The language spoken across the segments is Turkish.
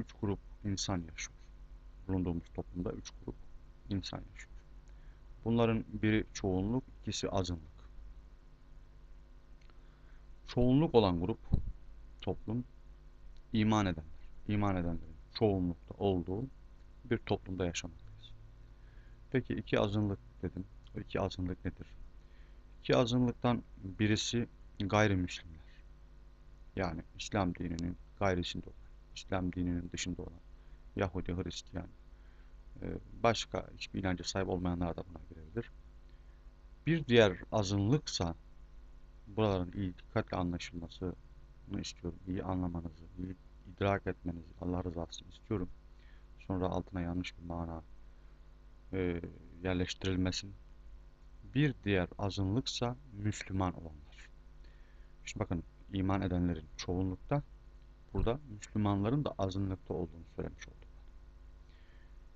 üç grup insan yaşıyor. Bulunduğumuz toplumda üç grup insan yaşıyor. Bunların biri çoğunluk, ikisi azınlık. Çoğunluk olan grup, toplum, iman edenler. İman edenlerin çoğunlukta olduğu bir toplumda yaşamaktayız. Peki iki azınlık dedim. O iki azınlık nedir? İki azınlıktan birisi gayrimüslimler. Yani İslam dininin gayrisinde olan, İslam dininin dışında olan Yahudi, Hristiyan, e, başka hiçbir inanca sahip olmayanlar da buna girebilir. Bir diğer azınlıksa buraların iyi dikkatle anlaşılmasını istiyorum. İyi anlamanızı, iyi idrak etmenizi, Allah rızası için istiyorum. Sonra altına yanlış bir mana e, yerleştirilmesin. Bir diğer azınlıksa Müslüman olanlar. Şimdi bakın iman edenlerin çoğunlukta, burada Müslümanların da azınlıkta olduğunu söylemiş olduk.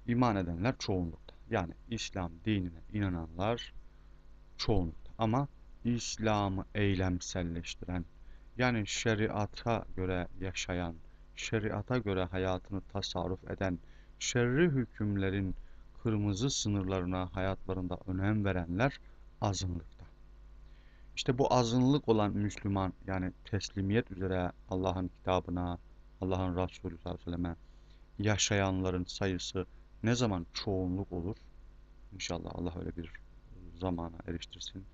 İman edenler çoğunlukta. Yani İslam dinine inananlar çoğunlukta. Ama İslam'ı eylemselleştiren, yani şeriata göre yaşayan, şeriata göre hayatını tasarruf eden, şerri hükümlerin kırmızı sınırlarına hayatlarında önem verenler azınlıkta. İşte bu azınlık olan Müslüman yani teslimiyet üzere Allah'ın kitabına, Allah'ın Resulü sallallahu aleyhi ve selleme yaşayanların sayısı ne zaman çoğunluk olur? İnşallah Allah öyle bir zamana eriştirsin.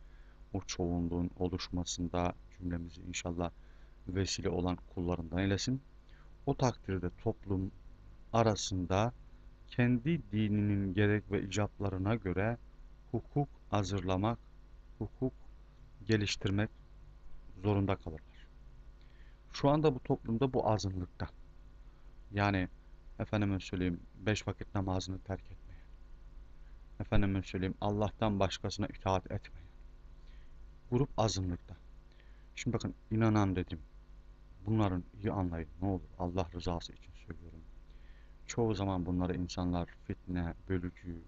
O çoğunluğun oluşmasında cümlemizi inşallah vesile olan kullarından eylesin. O takdirde toplum arasında kendi dininin gerek ve icaplarına göre hukuk hazırlamak, hukuk geliştirmek zorunda kalırlar. Şu anda bu toplumda bu azınlıkta. Yani efendime söyleyeyim beş vakit namazını terk etmeyen, efendime söyleyeyim Allah'tan başkasına itaat etmeyen grup azınlıkta. Şimdi bakın inanan dedim. Bunların iyi anlayın ne olur Allah rızası için söylüyorum. Çoğu zaman bunları insanlar fitne, bölücü,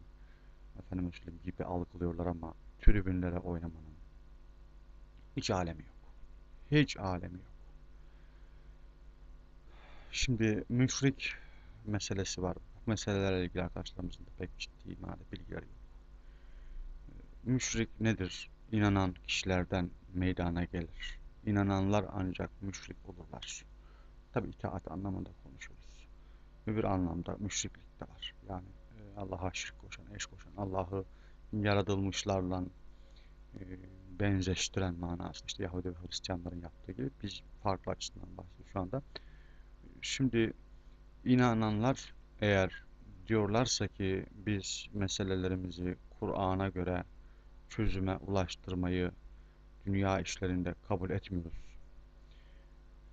efendim söyleyeyim gibi algılıyorlar ama tribünlere oynamanın hiç alemi yok. Hiç alemi yok. Şimdi müşrik meselesi var. Bu meselelerle ilgili arkadaşlarımızın da pek ciddi manada bilgileri yok. Müşrik nedir? İnanan kişilerden meydana gelir. İnananlar ancak müşrik olurlar. Tabi itaat anlamında konuşuyoruz. Öbür anlamda müşriklik de var. Yani e, Allah'a şirk koşan, eş koşan, Allah'ı yaratılmışlarla e, benzeştiren manası. İşte Yahudi ve Hristiyanların yaptığı gibi biz farklı açısından bahsediyoruz şu anda. Şimdi inananlar eğer diyorlarsa ki biz meselelerimizi Kur'an'a göre çözüme ulaştırmayı dünya işlerinde kabul etmiyoruz.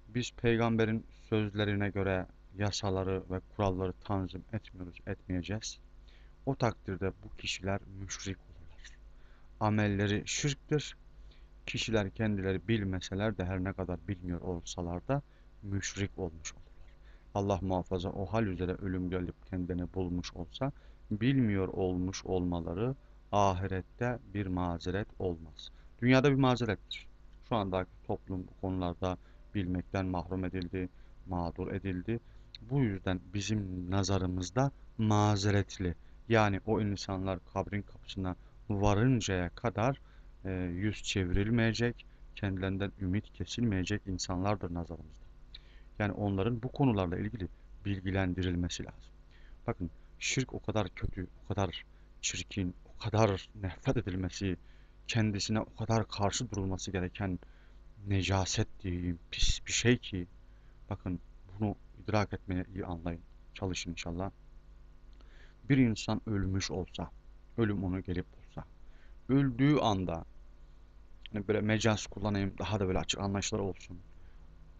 Biz peygamberin sözlerine göre yasaları ve kuralları tanzim etmiyoruz, etmeyeceğiz. O takdirde bu kişiler müşrik. Amelleri şirktir. Kişiler kendileri bilmeseler de her ne kadar bilmiyor olsalar da müşrik olmuş olurlar. Allah muhafaza o hal üzere ölüm gelip kendini bulmuş olsa bilmiyor olmuş olmaları ahirette bir mazeret olmaz. Dünyada bir mazerettir. Şu andaki toplum bu konularda bilmekten mahrum edildi, mağdur edildi. Bu yüzden bizim nazarımızda mazeretli. Yani o insanlar kabrin kapısına varıncaya kadar e, yüz çevrilmeyecek, kendilerinden ümit kesilmeyecek insanlardır nazarımızda. Yani onların bu konularla ilgili bilgilendirilmesi lazım. Bakın şirk o kadar kötü, o kadar çirkin, o kadar nefret edilmesi, kendisine o kadar karşı durulması gereken necaset diyeyim, pis bir şey ki bakın bunu idrak etmeye iyi anlayın. Çalışın inşallah. Bir insan ölmüş olsa, ölüm onu gelip öldüğü anda hani böyle mecaz kullanayım daha da böyle açık anlaşılır olsun.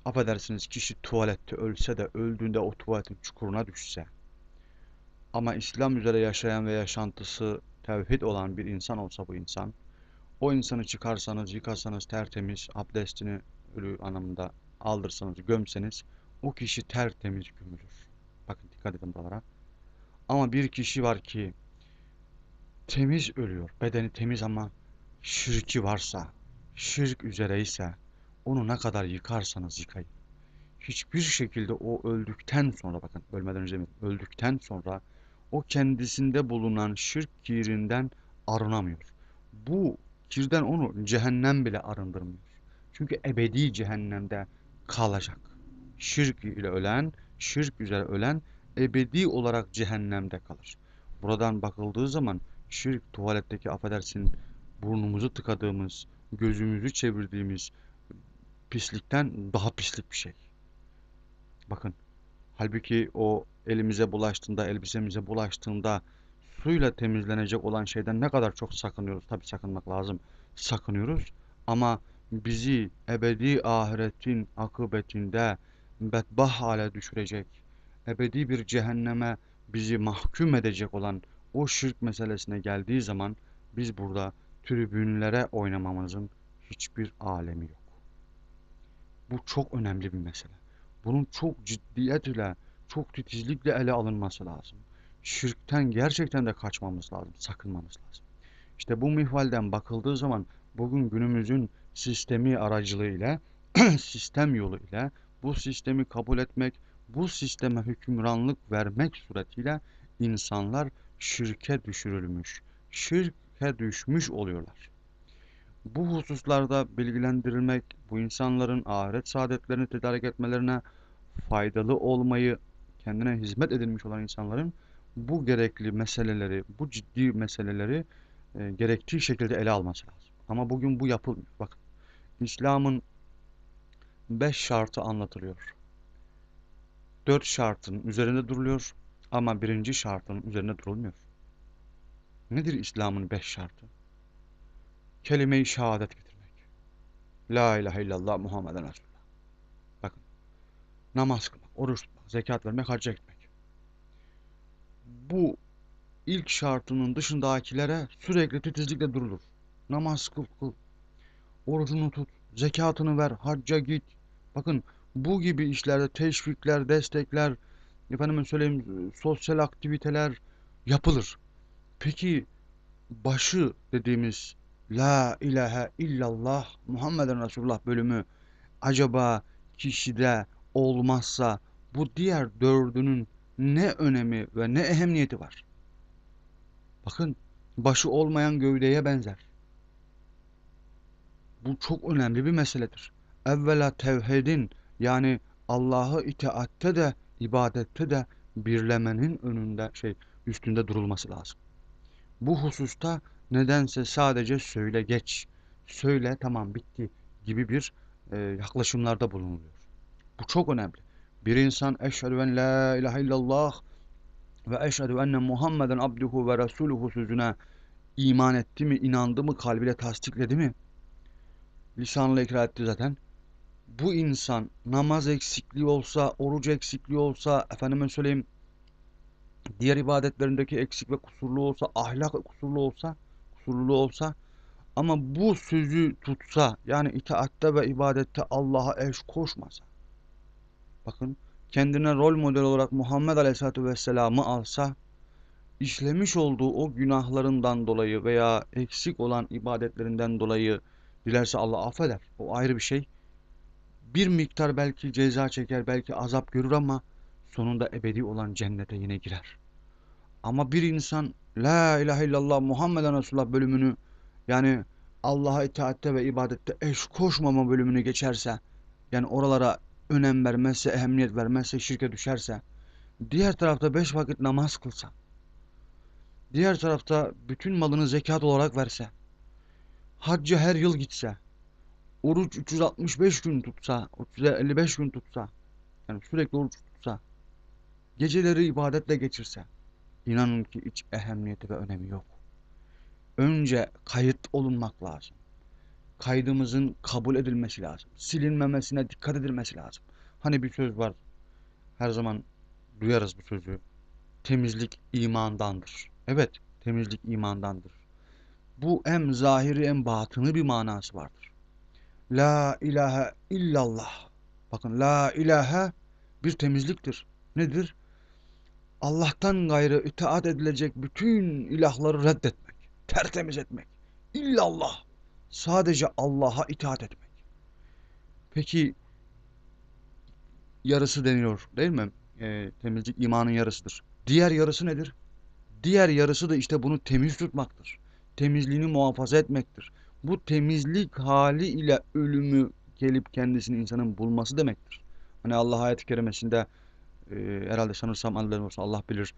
Affedersiniz kişi tuvalette ölse de öldüğünde o tuvaletin çukuruna düşse ama İslam üzere yaşayan ve yaşantısı tevhid olan bir insan olsa bu insan o insanı çıkarsanız, yıkasanız tertemiz, abdestini ölü anlamında aldırsanız, gömseniz o kişi tertemiz gömülür. Bakın dikkat edin buralara. Ama bir kişi var ki temiz ölüyor. Bedeni temiz ama şirki varsa, şirk üzere ise onu ne kadar yıkarsanız yıkayın. hiçbir şekilde o öldükten sonra bakın ölmeden önce demedim, öldükten sonra o kendisinde bulunan şirk kirinden arınamıyor. Bu kirden onu cehennem bile arındırmıyor. Çünkü ebedi cehennemde kalacak. Şirk ile ölen, şirk üzere ölen ebedi olarak cehennemde kalır. Buradan bakıldığı zaman şirk tuvaletteki affedersin burnumuzu tıkadığımız, gözümüzü çevirdiğimiz pislikten daha pislik bir şey. Bakın halbuki o elimize bulaştığında, elbisemize bulaştığında suyla temizlenecek olan şeyden ne kadar çok sakınıyoruz. Tabii sakınmak lazım. Sakınıyoruz ama bizi ebedi ahiretin akıbetinde bedbah hale düşürecek, ebedi bir cehenneme bizi mahkum edecek olan o şirk meselesine geldiği zaman biz burada tribünlere oynamamızın hiçbir alemi yok. Bu çok önemli bir mesele. Bunun çok ciddiyet ile, çok titizlikle ele alınması lazım. Şirkten gerçekten de kaçmamız lazım, sakınmamız lazım. İşte bu mihvalden bakıldığı zaman bugün günümüzün sistemi aracılığıyla, sistem yolu ile bu sistemi kabul etmek, bu sisteme hükümranlık vermek suretiyle insanlar şirke düşürülmüş, şirke düşmüş oluyorlar. Bu hususlarda bilgilendirilmek, bu insanların ahiret saadetlerini tedarik etmelerine faydalı olmayı kendine hizmet edilmiş olan insanların bu gerekli meseleleri, bu ciddi meseleleri e, gerektiği şekilde ele alması lazım. Ama bugün bu yapılmıyor. Bakın, İslam'ın beş şartı anlatılıyor. Dört şartın üzerinde duruluyor ama birinci şartın üzerinde durulmuyor. Nedir İslam'ın beş şartı? Kelime-i şehadet getirmek. La ilahe illallah Muhammeden Resulullah. Bakın, namaz kılmak, oruç tutmak, zekat vermek, hacca gitmek. Bu ilk şartının dışındakilere sürekli titizlikle durulur. Namaz kıl, kıl, orucunu tut, zekatını ver, hacca git. Bakın bu gibi işlerde teşvikler, destekler, efendime söyleyeyim sosyal aktiviteler yapılır. Peki başı dediğimiz La ilahe illallah Muhammeden Resulullah bölümü acaba kişide olmazsa bu diğer dördünün ne önemi ve ne ehemmiyeti var? Bakın başı olmayan gövdeye benzer. Bu çok önemli bir meseledir. Evvela tevhidin yani Allah'ı itaatte de ibadette de birlemenin önünde şey üstünde durulması lazım. Bu hususta nedense sadece söyle geç, söyle tamam bitti gibi bir e, yaklaşımlarda bulunuluyor. Bu çok önemli. Bir insan eşhedü en la ilahe illallah ve eşhedü enne Muhammeden abduhu ve resuluhu sözüne iman etti mi, inandı mı, kalbiyle tasdikledi mi? Lisanla ikrar etti zaten. Bu insan namaz eksikliği olsa, oruç eksikliği olsa, efendime söyleyeyim, diğer ibadetlerindeki eksik ve kusurlu olsa, ahlak kusurlu olsa, kusurlu olsa ama bu sözü tutsa, yani itaatte ve ibadette Allah'a eş koşmasa, bakın kendine rol model olarak Muhammed Aleyhisselatü Vesselam'ı alsa, işlemiş olduğu o günahlarından dolayı veya eksik olan ibadetlerinden dolayı dilerse Allah affeder. O ayrı bir şey. Bir miktar belki ceza çeker, belki azap görür ama sonunda ebedi olan cennete yine girer. Ama bir insan La ilahe illallah Muhammeden Resulullah bölümünü yani Allah'a itaatte ve ibadette eş koşmama bölümünü geçerse yani oralara önem vermezse, ehemmiyet vermezse, şirke düşerse diğer tarafta beş vakit namaz kılsa diğer tarafta bütün malını zekat olarak verse hacca her yıl gitse oruç 365 gün tutsa 355 gün tutsa yani sürekli oruç tutsa geceleri ibadetle geçirse İnanın ki hiç ehemmiyeti ve önemi yok. Önce kayıt olunmak lazım. Kaydımızın kabul edilmesi lazım. Silinmemesine dikkat edilmesi lazım. Hani bir söz var. Her zaman duyarız bu sözü. Temizlik imandandır. Evet, temizlik imandandır. Bu hem zahiri hem batını bir manası vardır. La ilahe illallah. Bakın la ilahe bir temizliktir. Nedir? Allah'tan gayrı itaat edilecek bütün ilahları reddetmek, tertemiz etmek. İllallah. Sadece Allah'a itaat etmek. Peki yarısı deniyor değil mi? Ee, temizlik imanın yarısıdır. Diğer yarısı nedir? Diğer yarısı da işte bunu temiz tutmaktır. Temizliğini muhafaza etmektir. Bu temizlik hali ile ölümü gelip kendisini insanın bulması demektir. Hani Allah ayet-i kerimesinde e, herhalde sanırsam Allah olsa Allah bilir.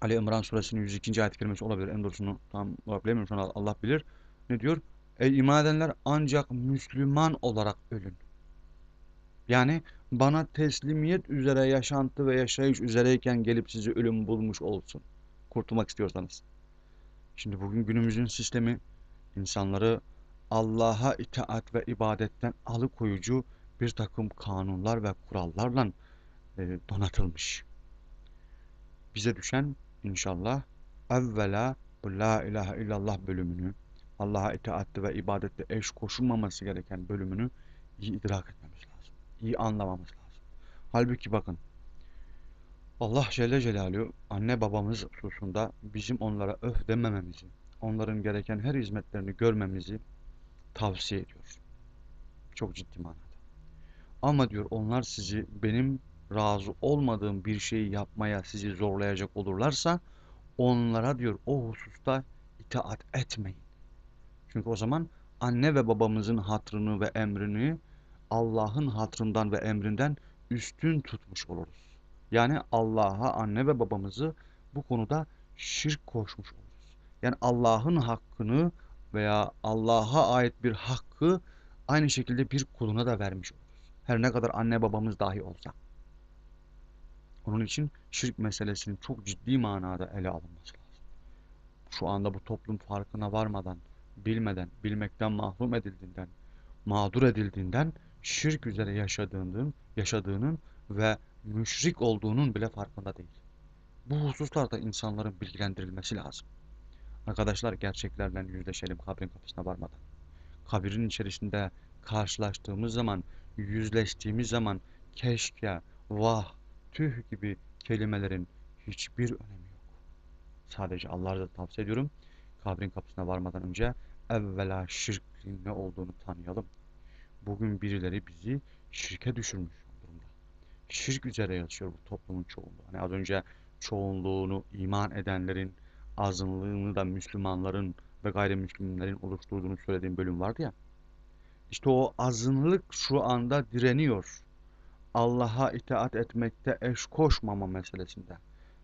Ali İmran suresinin 102. ayet-i kerimesi olabilir. En doğrusunu tam olarak bilemiyorum an Allah bilir. Ne diyor? Ey iman edenler ancak Müslüman olarak ölün. Yani bana teslimiyet üzere yaşantı ve yaşayış üzereyken gelip sizi ölüm bulmuş olsun. Kurtulmak istiyorsanız. Şimdi bugün günümüzün sistemi insanları Allah'a itaat ve ibadetten alıkoyucu bir takım kanunlar ve kurallarla e, donatılmış. Bize düşen inşallah evvela bu la ilahe illallah bölümünü Allah'a itaatte ve ibadette eş koşulmaması gereken bölümünü iyi idrak etmemiz lazım. İyi anlamamız lazım. Halbuki bakın Allah Celle Celaluhu anne babamız hususunda bizim onlara öf demememizi, onların gereken her hizmetlerini görmemizi tavsiye ediyor. Çok ciddi manada. Ama diyor onlar sizi benim razı olmadığım bir şeyi yapmaya sizi zorlayacak olurlarsa onlara diyor o hususta itaat etmeyin. Çünkü o zaman anne ve babamızın hatrını ve emrini Allah'ın hatrından ve emrinden üstün tutmuş oluruz. Yani Allah'a anne ve babamızı bu konuda şirk koşmuş oluruz. Yani Allah'ın hakkını veya Allah'a ait bir hakkı aynı şekilde bir kuluna da vermiş oluruz. Her ne kadar anne babamız dahi olsa. Onun için şirk meselesinin çok ciddi manada ele alınması lazım. Şu anda bu toplum farkına varmadan, bilmeden, bilmekten mahrum edildiğinden, mağdur edildiğinden şirk üzere yaşadığının, yaşadığının ve müşrik olduğunun bile farkında değil. Bu hususlarda insanların bilgilendirilmesi lazım. Arkadaşlar gerçeklerle yüzleşelim kabrin kapısına varmadan. Kabirin içerisinde karşılaştığımız zaman, yüzleştiğimiz zaman keşke, vah, tüh gibi kelimelerin hiçbir önemi yok. Sadece Allah'a da tavsiye ediyorum. Kabrin kapısına varmadan önce evvela şirkin ne olduğunu tanıyalım. Bugün birileri bizi şirke düşürmüş durumda. Şirk üzere yaşıyor bu toplumun çoğunluğu. Hani az önce çoğunluğunu iman edenlerin, azınlığını da Müslümanların ve gayrimüslimlerin oluşturduğunu söylediğim bölüm vardı ya. İşte o azınlık şu anda direniyor. Allah'a itaat etmekte eş koşmama meselesinde.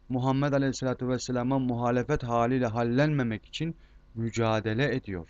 Muhammed Aleyhisselatü Vesselam'a muhalefet haliyle hallenmemek için mücadele ediyor.